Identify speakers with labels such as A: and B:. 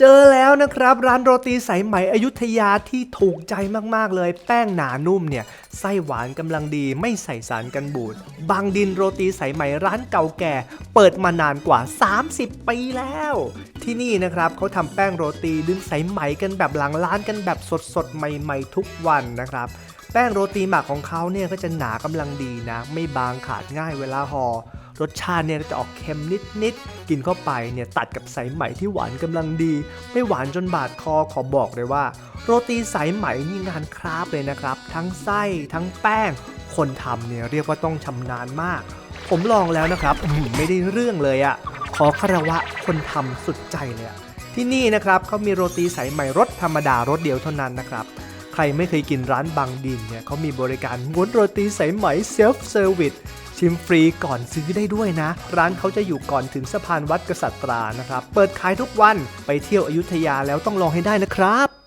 A: เจอแล้วนะครับ ร้านโรตีสายไหมอยุธยาที่ถูกใจมากๆเลย แป้งหนานุ่มเนี่ยไส้หวานกำลังดีไม่ใส่สารกันบูดบางดินโรตีสายไหมร้านเก่าแก่ เปิดมานานกว่า 30 ปีแล้ว ที่นี่นะครับเขาทำแป้งโรตีดึงสายไหมกันแบบหลังร้านกันแบบสดๆใหม่ๆทุกวันนะครับแป้งโรตีหมักของเขาเนี่ยก็จะหนากำลังดีนะ ไม่บางขาดง่ายเวลาห่อ รสชาติเนี่ยจะออกเค็มนิดๆ กินเข้าไปเนี่ยตัดกับสายไหมที่หวานกำลังดี ไม่หวานจนบาดคอขอบอกเลยว่า โรตีสายไหมนี่งานคราฟเลยนะครับ ทั้งไส้ทั้งแป้ง คนทำเนี่ยเรียกว่าต้องชำนาญมาก ผมลองแล้วนะครับไม่ได้เรื่องเลยอะขอคารวะคนทำสุดใจเลยที่นี่นะครับเขามีโรตีสายไหมรสธรรมดารสเดียวเท่านั้นนะครับใครไม่เคยกินร้านบางดินเนี่ยเขามีบริการง้วนโรตีสายไหมเซลฟ์เซอร์วิส ชิมฟรีก่อนซื้อได้ด้วยนะ ร้านเขาจะอยู่ก่อนถึงสะพานวัดกษัตรานะครับ เปิดขายทุกวันไปเที่ยวอยุธยาแล้วต้องลองให้ได้นะครับ